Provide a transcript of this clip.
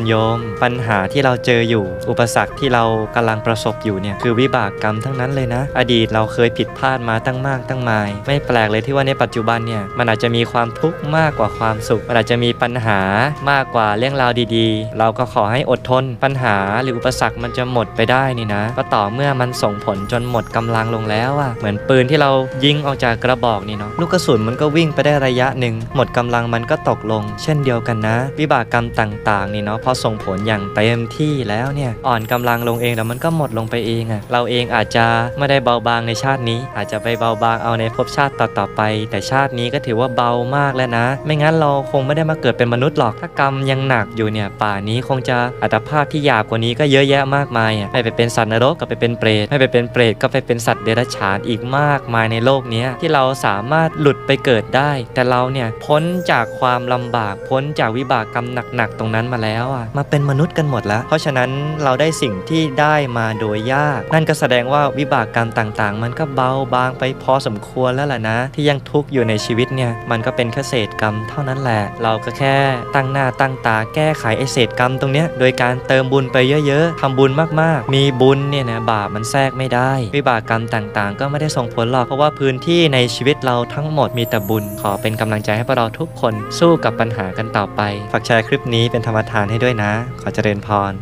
คุณโยม ปัญหาที่เราเจออยู่ อุปสรรคที่เรากำลังประสบอยู่เนี่ยคือวิบากกรรมทั้งนั้นเลยนะ อดีตเราเคยผิดพลาดมาตั้งมากตั้งมาย ไม่แปลกเลยที่ว่าในปัจจุบันเนี่ยมันอาจจะมีความทุกข์มากกว่าความสุข มันอาจจะมีปัญหามากกว่าเรื่องราวดีๆ เราก็ขอให้อดทน ปัญหาหรืออุปสรรคมันจะหมดไปได้นี่นะ ก็ต่อเมื่อมันส่งผลจนหมดกำลังลงแล้วอะเหมือนปืนที่เรายิงออกจากกระบอกนี่เนาะลูกกระสุนมันก็วิ่งไปได้ระยะหนึ่งหมดกำลังมันก็ตกลง เช่นเดียวกันนะ วิบากกรรมต่างๆนี่เนาะอส่งผลอย่างเต็มที่แล้วเนี่ยอ่อนกำลังลงเองแล้วมันก็หมดลงไปเองอะเราเองอาจจะไม่ได้เบาบางในชาตินี้ อาจจะไปเบาบางเอาในภพชาติต่อๆไป แต่ชาตินี้ก็ถือว่าเบามากแล้วนะ ไม่งั้นเราคงไม่ได้มาเกิดเป็นมนุษย์หรอกถ้ากรรมยังหนักอยู่เนี่ยป่านี้คงจะอัตภาพที่หยาบกว่านี้ก็เยอะแยะมากมายอะไม่ไปเป็นสัตว์นรกก็ไปเป็นเปรตไม่ไปเป็นเปรตก็ไปเป็นสัตว์เดรัจฉานอีกมากมายในโลกนี้ที่เราสามารถหลุดไปเกิดได้ แต่เราเนี่ยพ้นจากความลำบากพ้นจากวิบากกรรมหนักๆตรงนั้นมาแล้วอะมาเป็นมนุษย์กันหมดแล้ว เพราะฉะนั้นเราได้สิ่งที่ได้มาโดยยาก นั่นก็แสดงว่าวิบากกรรมต่างๆ มันก็เบาบางไปพอสมควรแล้วล่ะนะ ที่ยังทุกข์อยู่ในชีวิตเนี่ยมันก็เป็นแค่เศษกรรมเท่านั้นแหละ เราก็แค่ตั้งหน้าตั้งตาแก้ไขไอเศษกรรมตรงเนี้ยโดยการเติมบุญไปเยอะๆทำบุญมากๆ มีบุญเนี่ยนะบาปมันแทรกไม่ได้ วิบากกรรมต่างๆ ก็ไม่ได้ส่งผลหรอกเพราะว่าพื้นที่ในชีวิตเราทั้งหมดมีแต่บุญ ขอเป็นกำลังใจให้พวกเราทุกคนสู้กับปัญหากันต่อไป ฝากแชร์คลิปนี้เป็นธรรมทานให้ด้วยนะ ขอเจริญพร